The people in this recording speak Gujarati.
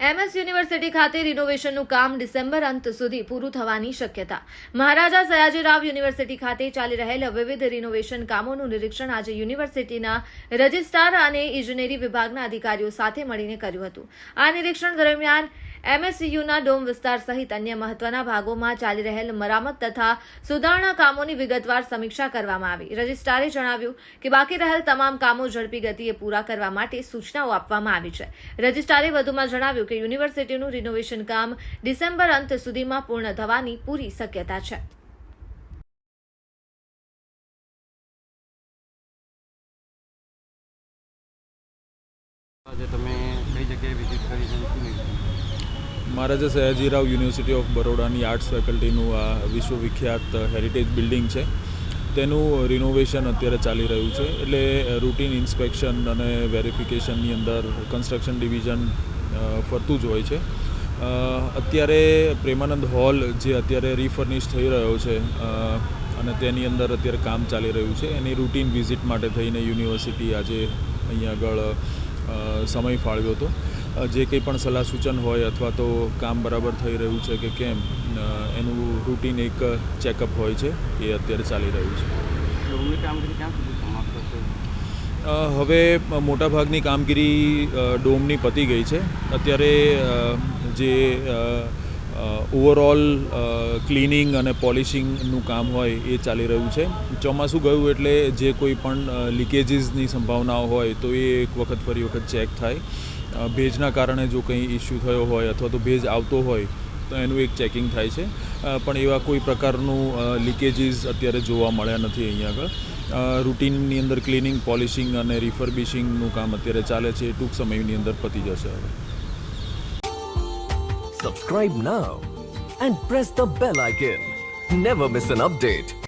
એમએસ યુનિવર્સિટી ખાતે રિનોવેશનનું કામ ડિસેમ્બર અંત સુધી પૂરું થવાની શક્યતા. મહારાજા સયાજીરાવ યુનિવર્સિટી ખાતે ચાલી રહેલ વિવિધ રિનોવેશન કામોનું નિરીક્ષણ આજે યુનિવર્સિટીના રજિસ્ટ્રાર અને ઇજનેરી વિભાગના અધિકારીઓ સાથે મળીને કર્યું હતું. આ નિરીક્ષણ દરમિયાન એમએસયુના ડોમ વિસ્તાર સહિત અન્ય મહત્વના ભાગોમાં ચાલી રહેલ મરામત તથા સુધારણા કામોની વિગતવાર સમીક્ષા કરવામાં આવી. રજિસ્ટ્રારે જણાવ્યું કે બાકી રહેલ તમામ કામો ઝડપી ગતિએ પૂરા કરવા માટે સૂચનાઓ આપવામાં આવી છે. રજિસ્ટ્રારે વધુમાં જણાવ્યું કે યુનિવર્સિટીનું રિનોવેશન કામ ડિસેમ્બર અંત સુધીમાં પૂર્ણ થવાની પૂરી શક્યતા છે. આજે તમે કઈ જગ્યાએ વિઝિટ કરી છે? અને શું લીધું મહારાજા સયાજીરાવ યુનિવર્સિટી ઓફ બરોડાની આર્ટ્સ ફેકલ્ટીનું આ વિશ્વવિખ્યાત હેરિટેજ બિલ્ડિંગ છે. તેનું રિનોવેશન અત્યારે ચાલી રહ્યું છે. એટલે રૂટીન ઇન્સ્પેક્શન અને વેરિફિકેશનની અંદર કન્સ્ટ્રક્શન ડિવિઝન ફરતું જ હોય છે. અત્યારે પ્રેમાનંદ હોલ જે અત્યારે રિફર્નિશ થઈ રહ્યો છે અને તેની અંદર અત્યારે કામ ચાલી રહ્યું છે, એની રૂટીન વિઝિટ માટે થઈને યુનિવર્સિટી આજે અહીંયા આગળ સમય ફાળવ્યો હતો. જે કંઈ પણ સલાહ સૂચન હોય અથવા તો કામ બરાબર થઈ રહ્યું છે કે કેમ એનું રૂટીન એક ચેકઅપ હોય છે, એ અત્યારે ચાલી રહ્યું છે. હવે મોટાભાગની કામગીરી ડોમની પતી ગઈ છે. અત્યારે જે ઓવરઓલ ક્લિનિંગ અને પોલિશિંગનું કામ હોય એ ચાલી રહ્યું છે. ચોમાસું ગયું એટલે જે કોઈ પણ લીકેજીસની સંભાવનાઓ હોય તો એ એક વખત ફરી વખત ચેક થાય. ભેજના કારણે જો કંઈ ઇસ્યુ થયો હોય અથવા તો ભેજ આવતો હોય એનું એક ચેકિંગ થાય છે. પણ એવા કોઈ પ્રકારનું લીકેજીસ અત્યારે જોવા મળ્યા નથી અહીંયા આગળ. રૂટીનની અંદર ક્લિનિંગ પોલિશિંગ અને રિફર્બિશિંગનું કામ અત્યારે ચાલે છે. ટૂંક સમયની અંદર પતી જશે હવે. Subscribe now and press the bell icon never miss an update.